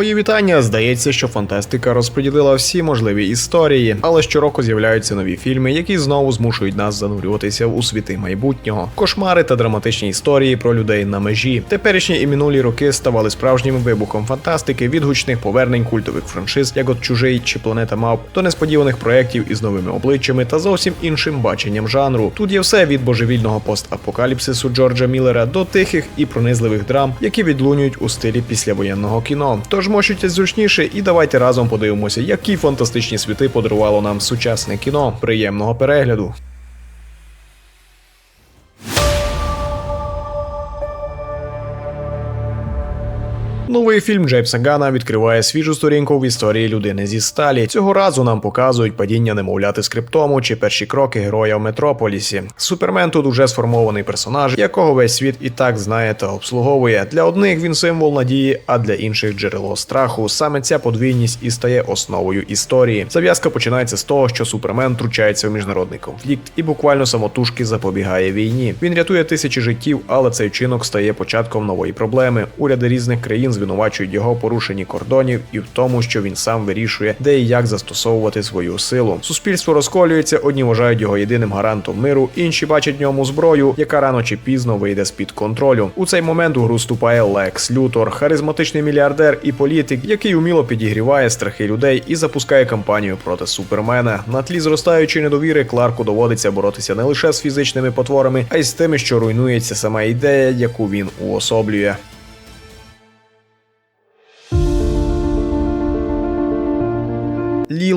Мої вітання. Здається, що фантастика розподілила всі можливі історії, але щороку з'являються нові фільми, які знову змушують нас занурюватися у світи майбутнього. Кошмари та драматичні історії про людей на межі. Теперішні і минулі роки ставали справжнім вибухом фантастики від гучних повернень культових франшиз, як от чужий чи планета мавп, до несподіваних проєктів із новими обличчями та зовсім іншим баченням жанру. Тут є все від божевільного постапокаліпсису Джорджа Міллера до тихих і пронизливих драм, які відлунюють у стилі післявоєнного кіно. Тож мощуйтесь зручніше і давайте разом подивимося, які фантастичні світи подарувало нам сучасне кіно. Приємного перегляду. Новий фільм Джеймса Гана відкриває свіжу сторінку в історії людини зі сталі. Цього разу нам показують падіння немовляти скриптому чи перші кроки героя в Метрополісі. Супермен тут уже сформований персонаж, якого весь світ і так знає та обслуговує. Для одних він символ надії, а для інших джерело страху. Саме ця подвійність і стає основою історії. Зав'язка починається з того, що супермен втручається в міжнародний конфлікт і буквально самотужки запобігає війні. Він рятує тисячі життів, але цей вчинок стає початком нової проблеми. Уряди різних країн звинувачують його в порушенні кордонів і в тому, що він сам вирішує, де і як застосовувати свою силу. Суспільство розколюється, одні вважають його єдиним гарантом миру, інші бачать в ньому зброю, яка рано чи пізно вийде з під контролю. У цей момент у гру вступає Лекс Лютор, харизматичний мільярдер і політик, який уміло підігріває страхи людей і запускає кампанію проти супермена. На тлі зростаючої недовіри Кларку доводиться боротися не лише з фізичними потворами, а й з тими, що руйнується сама ідея, яку він уособлює.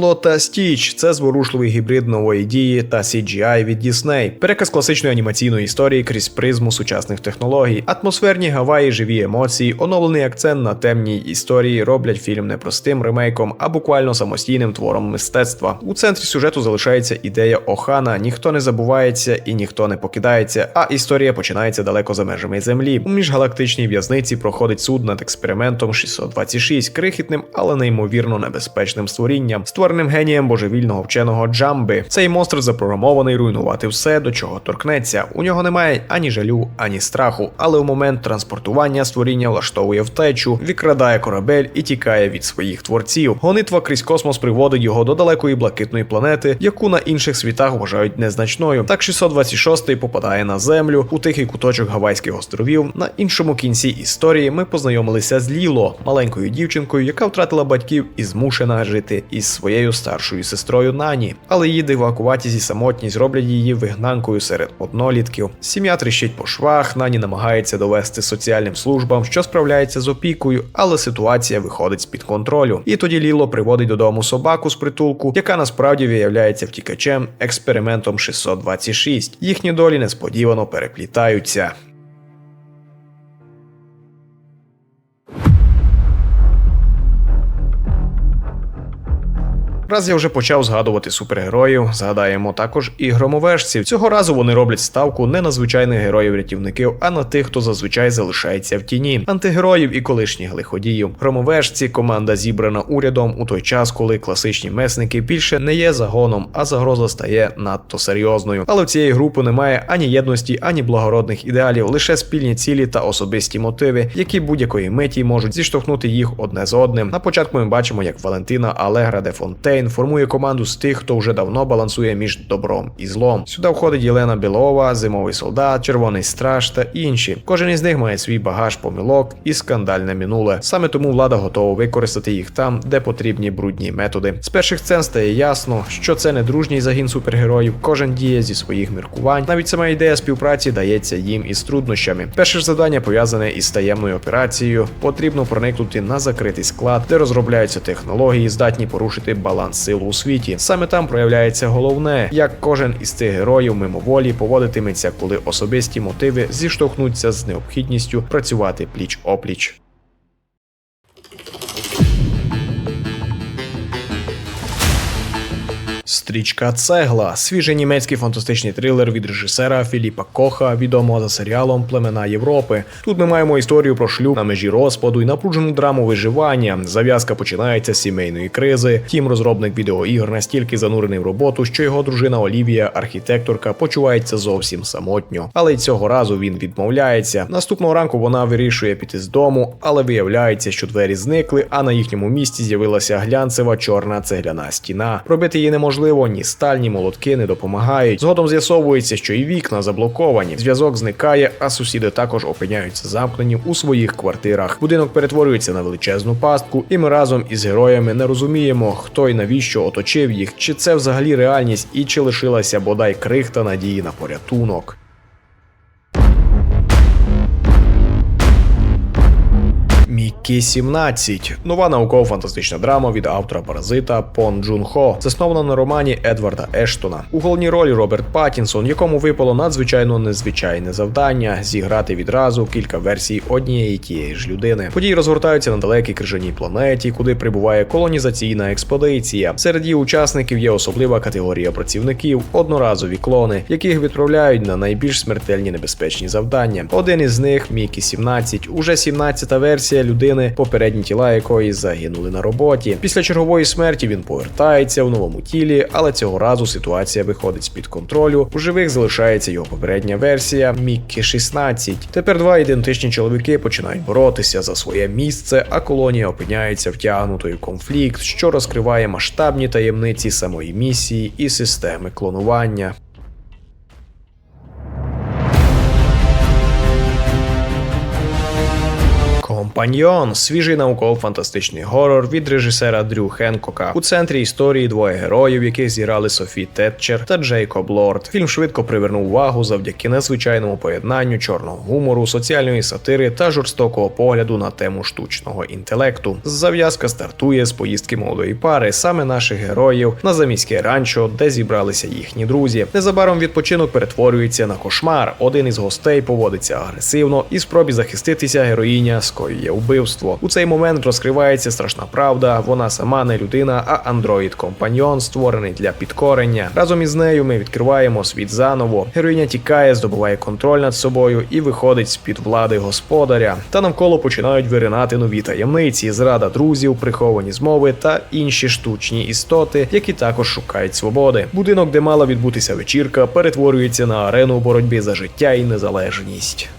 Ліло та Стіч це зворушливий гібрид нової дії та CGI від Disney. Переказ класичної анімаційної історії крізь призму сучасних технологій, атмосферні гаваї, живі емоції, оновлений акцент на темній історії роблять фільм не простим ремейком, а буквально самостійним твором мистецтва. У центрі сюжету залишається ідея Охана: ніхто не забувається і ніхто не покидається. А історія починається далеко за межами землі. У міжгалактичній в'язниці проходить суд над експериментом 626, крихітним, але неймовірно небезпечним створінням створеним генієм божевільного вченого Джамби. Цей монстр запрограмований руйнувати все, до чого торкнеться. У нього немає ані жалю, ані страху, але у момент транспортування створіння влаштовує втечу, відкрадає корабель і тікає від своїх творців. Гонитва крізь космос приводить його до далекої блакитної планети, яку на інших світах вважають незначною. Так 626 попадає на землю у тихий куточок Гавайських островів. На іншому кінці історії ми познайомилися з Ліло, маленькою дівчинкою, яка втратила батьків і змушена жити із своєю старшою сестрою Нані, але її дивакуватість і самотність роблять її вигнанкою серед однолітків. Сім'я тріщить по швах, Нані намагається довести соціальним службам, що справляється з опікою, але ситуація виходить з під контролю. І тоді Ліло приводить додому собаку з притулку, яка насправді виявляється втікачем експериментом 626. Їхні долі несподівано переплітаються. Раз я вже почав згадувати супергероїв, згадаємо також і громовежців. Цього разу вони роблять ставку не на звичайних героїв-рятівників, а на тих, хто зазвичай залишається в тіні. Антигероїв і колишніх лиходіїв. Громовежці команда зібрана урядом у той час, коли класичні месники більше не є загоном, а загроза стає надто серйозною. Але в цієї групи немає ані єдності, ані благородних ідеалів, лише спільні цілі та особисті мотиви, які будь-якої миті можуть зіштовхнути їх одне з одним. На початку ми бачимо, як Валентина Алегра де Фонтейн формує команду з тих, хто вже давно балансує між добром і злом. Сюди входить Єлена Білова, Зимовий солдат, Червоний страж та інші. Кожен із них має свій багаж помилок і скандальне минуле. Саме тому влада готова використати їх там, де потрібні брудні методи. З перших сцен стає ясно, що це не дружній загін супергероїв. Кожен діє зі своїх міркувань. Навіть сама ідея співпраці дається їм із труднощами. Перше ж завдання пов'язане із таємною операцією. Потрібно проникнути на закритий склад, де розробляються технології, здатні порушити баланс сил у світі. Саме там проявляється головне, як кожен із цих героїв мимоволі поводитиметься, коли особисті мотиви зіштовхнуться з необхідністю працювати пліч опліч. Стрічка Цегла, свіжий німецький фантастичний трилер від режисера Філіпа Коха, відомого за серіалом Племена Європи. Тут ми маємо історію про шлюб на межі розпаду і напружену драму виживання. Зав'язка починається з сімейної кризи. Тім розробник відеоігр настільки занурений в роботу, що його дружина Олівія, архітекторка, почувається зовсім самотньо. Але й цього разу він відмовляється. Наступного ранку вона вирішує піти з дому, але виявляється, що двері зникли, а на їхньому місці з'явилася глянцева чорна цегляна стіна. Пробити її неможливо, ні сталь, ні молотки не допомагають. Згодом з'ясовується, що і вікна заблоковані. Зв'язок зникає, а сусіди також опиняються замкнені у своїх квартирах. Будинок перетворюється на величезну пастку, і ми разом із героями не розуміємо, хто і навіщо оточив їх, чи це взагалі реальність, і чи лишилася бодай крихта надії на порятунок. Мікі 17 нова науково-фантастична драма від автора Паразита Пон Джун Хо, заснована на романі Едварда Ештона. У головній ролі Роберт Паттінсон, якому випало надзвичайно незвичайне завдання зіграти відразу кілька версій однієї тієї ж людини. Події розгортаються на далекій крижаній планеті, куди прибуває колонізаційна експедиція. Серед її учасників є особлива категорія працівників, одноразові клони, яких відправляють на найбільш смертельні небезпечні завдання. Один із них Мікі 17 уже 17-та версія людини, попередні тіла якої загинули на роботі. Після чергової смерті він повертається в новому тілі, але цього разу ситуація виходить з під контролю. У живих залишається його попередня версія Міккі 16. Тепер два ідентичні чоловіки починають боротися за своє місце, а колонія опиняється втягнутою в конфлікт, що розкриває масштабні таємниці самої місії і системи клонування. Компаньйон свіжий науково-фантастичний горор від режисера Дрю Хенкока. У центрі історії двоє героїв, яких зіграли Софі Тетчер та Джейкоб Лорд. Фільм швидко привернув увагу завдяки незвичайному поєднанню чорного гумору, соціальної сатири та жорстокого погляду на тему штучного інтелекту. Зав'язка стартує з поїздки молодої пари, саме наших героїв, на заміське ранчо, де зібралися їхні друзі. Незабаром відпочинок перетворюється на кошмар. Один із гостей поводиться агресивно і спробі захиститися героїня скоює вбивство. У цей момент розкривається страшна правда. Вона сама не людина, а андроїд-компаньйон, створений для підкорення. Разом із нею ми відкриваємо світ заново. Героїня тікає, здобуває контроль над собою і виходить з під влади господаря. Та навколо починають виринати нові таємниці, зрада друзів, приховані змови та інші штучні істоти, які також шукають свободи. Будинок, де мала відбутися вечірка, перетворюється на арену боротьби за життя і незалежність.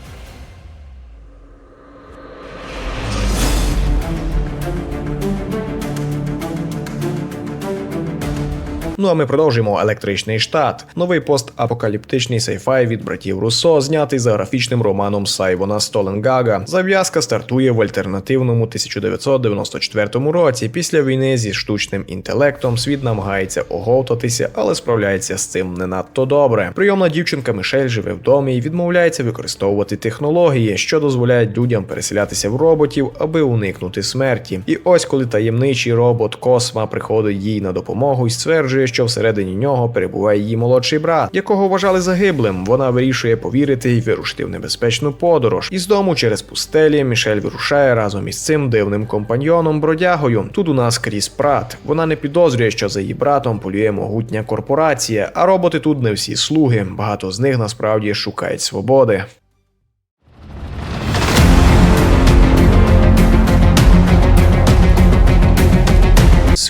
Ну а ми продовжуємо електричний штат. Новий постапокаліптичний сайфай від братів Руссо, знятий за графічним романом Сайвона Столенгага. Зав'язка стартує в альтернативному 1994 році. Після війни зі штучним інтелектом світ намагається оговтатися, але справляється з цим не надто добре. Прийомна дівчинка Мишель живе в домі і відмовляється використовувати технології, що дозволяють людям переселятися в роботів, аби уникнути смерті. І ось коли таємничий робот Косма приходить їй на допомогу і стверджує, що всередині нього перебуває її молодший брат, якого вважали загиблим. Вона вирішує повірити і вирушити в небезпечну подорож. Із дому через пустелі Мішель вирушає разом із цим дивним компаньйоном бродягою. Тут у нас Кріс Прат. Вона не підозрює, що за її братом полює могутня корпорація, а роботи тут не всі слуги. Багато з них насправді шукають свободи.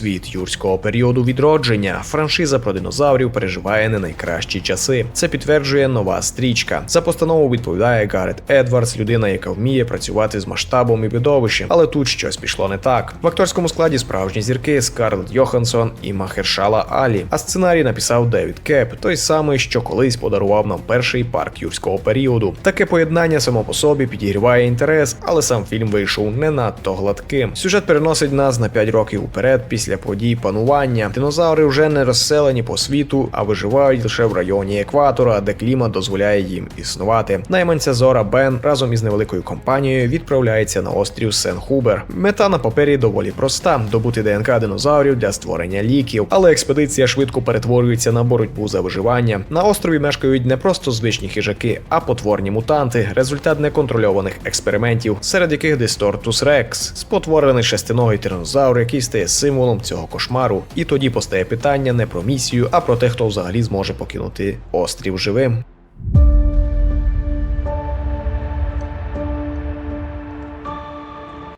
Світ юрського періоду відродження. Франшиза про динозаврів переживає не найкращі часи. Це підтверджує нова стрічка. За постанову відповідає Гарет Едвардс, людина, яка вміє працювати з масштабом і видовищем. Але тут щось пішло не так. В акторському складі справжні зірки Скарлетт Йоханссон і Махершала Алі. А сценарій написав Девід Кеп, той самий, що колись подарував нам перший парк юрського періоду. Таке поєднання само по собі підігріває інтерес, але сам фільм вийшов не надто гладким. Сюжет переносить нас на 5 років уперед після подій панування. Динозаври вже не розселені по світу, а виживають лише в районі екватора, де клімат дозволяє їм існувати. Найманця Зора Бен разом із невеликою компанією відправляється на острів Сен-Хубер. Мета на папері доволі проста: добути ДНК динозаврів для створення ліків. Але експедиція швидко перетворюється на боротьбу за виживання. На острові мешкають не просто звичні хижаки, а потворні мутанти, результат неконтрольованих експериментів, серед яких Дистортус Рекс, спотворений шестиногий тиранозавр, який стає символом цього кошмару. І тоді постає питання не про місію, а про те, хто взагалі зможе покинути острів живим.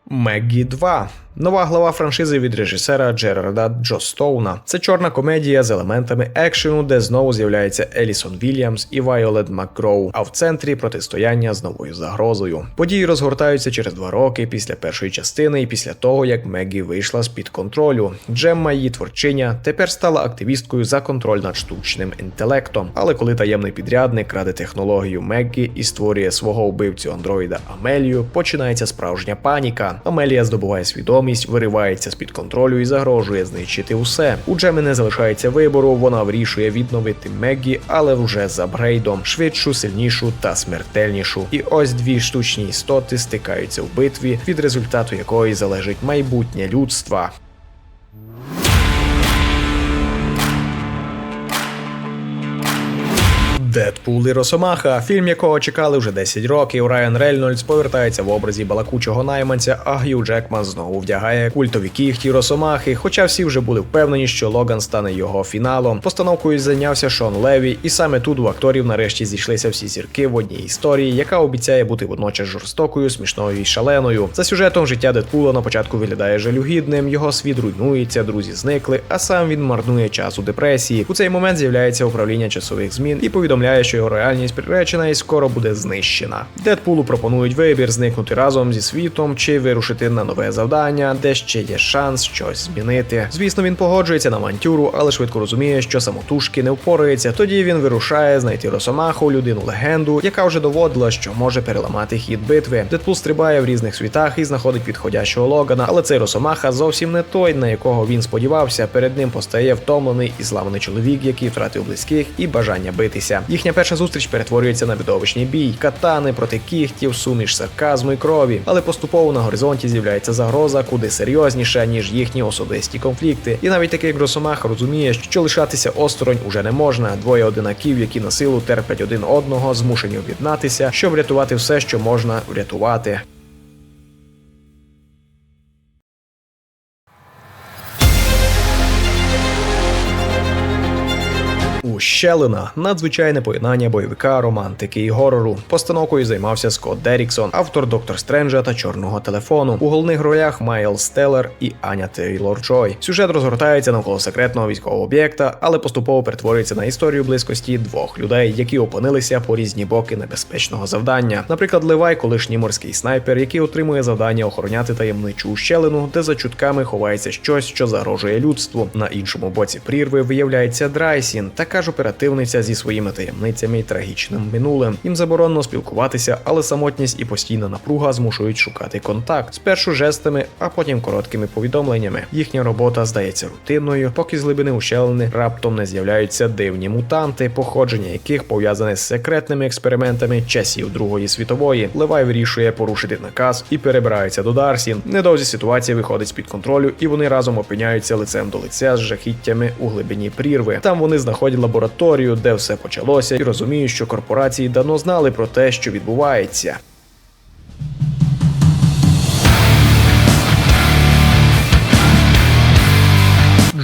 Меггі 2 Нова глава франшизи від режисера Джерарда Джо Стоуна. Це чорна комедія з елементами екшену, де знову з'являється Елісон Вільямс і Вайолет Макгроу, а в центрі протистояння з новою загрозою. Події розгортаються через два роки після першої частини і після того, як Меггі вийшла з під контролю. Джемма, її творчиня, тепер стала активісткою за контроль над штучним інтелектом. Але коли таємний підрядник краде технологію Меггі і створює свого вбивцю андроїда Амелію, починається справжня паніка. Амелія здобуває свідомість виривається з під контролю і загрожує знищити усе. У Джеми не залишається вибору. Вона вирішує відновити Меггі, але вже з Брейдом, швидшу, сильнішу та смертельнішу. І ось дві штучні істоти стикаються в битві, від результату якої залежить майбутнє людства. Дедпул і Росомаха, фільм якого чекали вже 10 років. Райан Рейнольдс повертається в образі балакучого найманця, а Г'ю Джекман знову вдягає культові кіхті Росомахи. Хоча всі вже були впевнені, що Логан стане його фіналом. Постановкою зайнявся Шон Леві, і саме тут у акторів нарешті зійшлися всі зірки в одній історії, яка обіцяє бути водночас жорстокою, смішною і шаленою. За сюжетом життя Дедпула на початку виглядає жалюгідним, його світ руйнується, друзі зникли, а сам він марнує час у депресії. У цей момент з'являється управління часових змін і повідомляє повідомляє, що його реальність приречена і скоро буде знищена. Дедпулу пропонують вибір зникнути разом зі світом чи вирушити на нове завдання, де ще є шанс щось змінити. Звісно, він погоджується на авантюру, але швидко розуміє, що самотужки не впорається. Тоді він вирушає знайти Росомаху, людину легенду, яка вже доводила, що може переламати хід битви. Дедпул стрибає в різних світах і знаходить підходящого Логана, але цей Росомаха зовсім не той, на якого він сподівався. Перед ним постає втомлений і зламаний чоловік, який втратив близьких і бажання битися. Їхня перша зустріч перетворюється на видовищний бій, катани проти кіхтів, суміш сарказму і крові. Але поступово на горизонті з'являється загроза, куди серйозніша, ніж їхні особисті конфлікти. І навіть такий Гросомах розуміє, що лишатися осторонь уже не можна. Двоє одинаків, які на силу терплять один одного, змушені об'єднатися, щоб врятувати все, що можна врятувати. Ущелина надзвичайне поєднання бойовика, романтики і горору. Постановкою займався Скотт Деріксон, автор Доктор Стренджа та Чорного телефону. У головних ролях Майл Стеллер і Аня Тейлор Джой. Сюжет розгортається навколо секретного військового об'єкта, але поступово перетворюється на історію близькості двох людей, які опинилися по різні боки небезпечного завдання. Наприклад, Левай, колишній морський снайпер, який отримує завдання охороняти таємничу ущелину, де за чутками ховається щось, що загрожує людству. На іншому боці прірви виявляється Драйсін, така ж оперативниця зі своїми таємницями і трагічним минулим. Їм заборонено спілкуватися, але самотність і постійна напруга змушують шукати контакт спершу жестами, а потім короткими повідомленнями. Їхня робота здається рутинною, поки з глибини ущелини раптом не з'являються дивні мутанти, походження яких пов'язане з секретними експериментами часів Другої світової. Левай вирішує порушити наказ і перебирається до Дарсін. Недовзі ситуація виходить з під контролю, і вони разом опиняються лицем до лиця з жахіттями у глибині прірви. Там вони знаходять лабораторію, де все почалося, і розумію, що корпорації давно знали про те, що відбувається.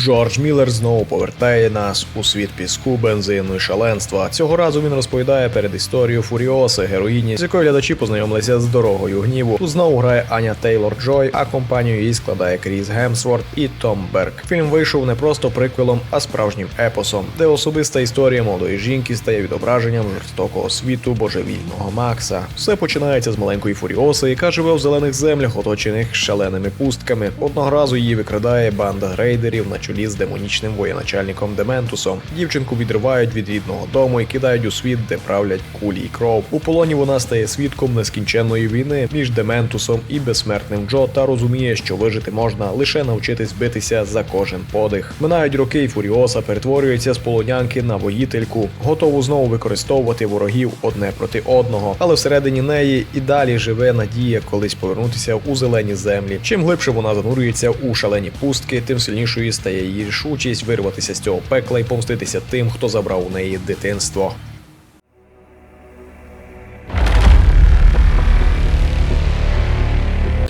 Джордж Міллер знову повертає нас у світ піску, бензину і шаленства. Цього разу він розповідає перед історією Фуріоси, героїні, з якою глядачі познайомилися з дорогою гніву. Тут знову грає Аня Тейлор Джой, а компанію її складає Кріс Гемсворт і Том Берг. Фільм вийшов не просто приквелом, а справжнім епосом, де особиста історія молодої жінки стає відображенням жорстокого світу божевільного Макса. Все починається з маленької Фуріоси, яка живе в зелених землях, оточених шаленими пустками. Одного разу її викрадає банда грейдерів на чолі з демонічним воєначальником Дементусом. Дівчинку відривають від рідного дому і кидають у світ, де правлять кулі й кров. У полоні вона стає свідком нескінченної війни між Дементусом і безсмертним Джо та розуміє, що вижити можна лише навчитись битися за кожен подих. Минають роки, і Фуріоса перетворюється з полонянки на воїтельку, готову знову використовувати ворогів одне проти одного. Але всередині неї і далі живе надія колись повернутися у зелені землі. Чим глибше вона занурюється у шалені пустки, тим сильнішою стає її рішучість вирватися з цього пекла і помститися тим, хто забрав у неї дитинство.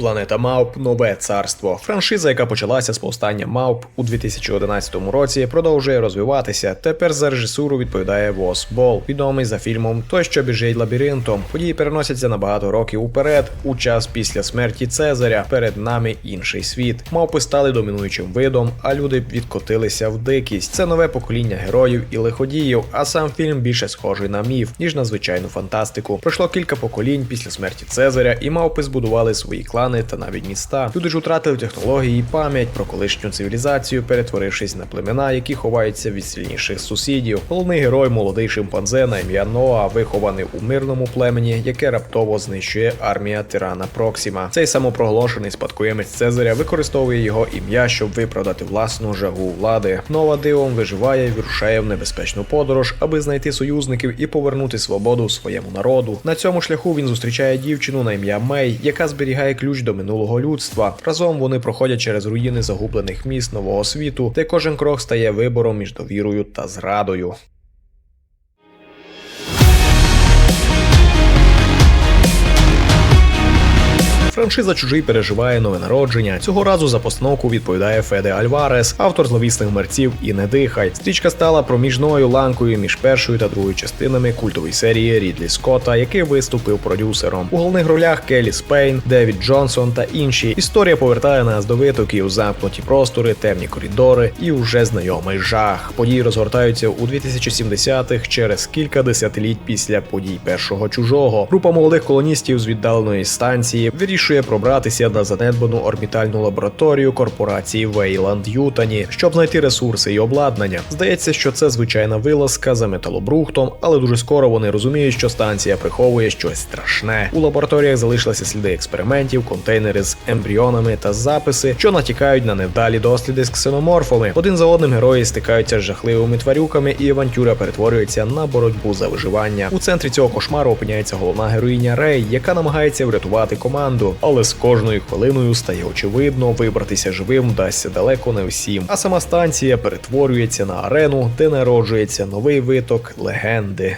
Планета Мавп нове царство. Франшиза, яка почалася з повстання Мавп у 2011 році, продовжує розвиватися. Тепер за режисуру відповідає Вос Бол, відомий за фільмом Той, що біжить лабіринтом. Події переносяться на багато років уперед, у час після смерті Цезаря. Перед нами інший світ. Мавпи стали домінуючим видом, а люди відкотилися в дикість. Це нове покоління героїв і лиходіїв. А сам фільм більше схожий на міф, ніж на звичайну фантастику. Пройшло кілька поколінь після смерті Цезаря, і мавпи збудували свої клани та навіть міста. Люди ж втратили технології і пам'ять про колишню цивілізацію, перетворившись на племена, які ховаються від сильніших сусідів. Головний герой молодий шимпанзе на ім'я Ноа, вихований у мирному племені, яке раптово знищує армія тирана Проксіма. Цей самопроголошений спадкоємець Цезаря використовує його ім'я, щоб виправдати власну жагу влади. Нова дивом виживає вирушає в небезпечну подорож, аби знайти союзників і повернути свободу своєму народу. На цьому шляху він зустрічає дівчину на ім'я Мей, яка зберігає ключ до минулого людства. Разом вони проходять через руїни загублених міст нового світу, де кожен крок стає вибором між довірою та зрадою. Франшиза чужий переживає нове народження. Цього разу за постановку відповідає Феде Альварес, автор зловісних мерців і не дихай. Стрічка стала проміжною ланкою між першою та другою частинами культової серії Рідлі Скотта, який виступив продюсером. У головних ролях Келі Спейн, Девід Джонсон та інші. Історія повертає нас до витоків, замкнуті простори, темні коридори і уже знайомий жах. Події розгортаються у 2070-х через кілька десятиліть після подій першого чужого. Група молодих колоністів з віддаленої станції вирішує пробратися на занедбану орбітальну лабораторію корпорації Вейланд Ютані, щоб знайти ресурси і обладнання. Здається, що це звичайна вилазка за металобрухтом, але дуже скоро вони розуміють, що станція приховує щось страшне. У лабораторіях залишилися сліди експериментів, контейнери з ембріонами та записи, що натякають на невдалі досліди з ксеноморфами. Один за одним герої стикаються з жахливими тварюками, і авантюра перетворюється на боротьбу за виживання. У центрі цього кошмару опиняється головна героїня Рей, яка намагається врятувати команду, але з кожною хвилиною стає очевидно, вибратися живим вдасться далеко не всім. А сама станція перетворюється на арену, де народжується новий виток легенди.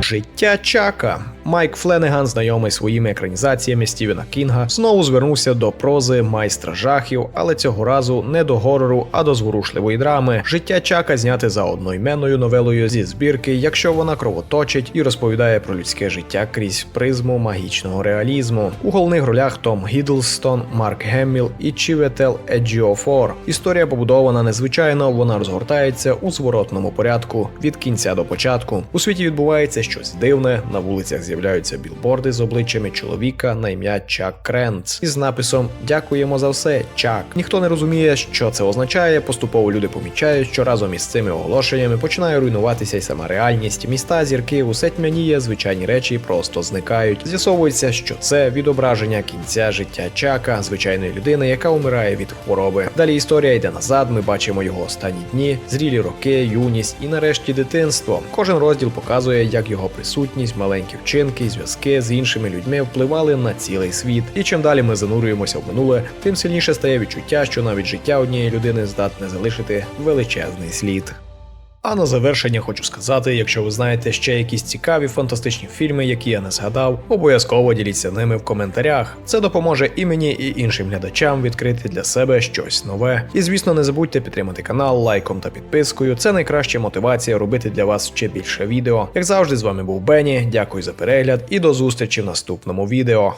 Життя Чака. Майк Фленеган, знайомий своїми екранізаціями Стівена Кінга, знову звернувся до прози майстра жахів, але цього разу не до горору, а до зворушливої драми. Життя Чака зняте за одноіменною новелою зі збірки, якщо вона кровоточить і розповідає про людське життя крізь призму магічного реалізму. У головних ролях Том Гідлстон, Марк Гемміл і Чіветел Еджіофор. Історія побудована незвичайно, вона розгортається у зворотному порядку від кінця до початку. У світі відбувається щось дивне. На вулицях з'являються білборди з обличчями чоловіка на ім'я Чак Кренц із написом Дякуємо за все, Чак. Ніхто не розуміє, що це означає. Поступово люди помічають, що разом із цими оголошеннями починає руйнуватися й сама реальність. Міста, зірки, усе тьмяніє, звичайні речі просто зникають. З'ясовується, що це відображення кінця життя Чака, звичайної людини, яка умирає від хвороби. Далі історія йде назад. Ми бачимо його останні дні, зрілі роки, юність і нарешті дитинство. Кожен розділ показує, як його присутність, маленькі вчинки, і зв'язки з іншими людьми впливали на цілий світ. І чим далі ми занурюємося в минуле, тим сильніше стає відчуття, що навіть життя однієї людини здатне залишити величезний слід. А на завершення хочу сказати: якщо ви знаєте ще якісь цікаві фантастичні фільми, які я не згадав, обов'язково діліться ними в коментарях. Це допоможе і мені, і іншим глядачам відкрити для себе щось нове. І звісно, не забудьте підтримати канал лайком та підпискою. Це найкраща мотивація робити для вас ще більше відео. Як завжди, з вами був Бені. Дякую за перегляд і до зустрічі в наступному відео.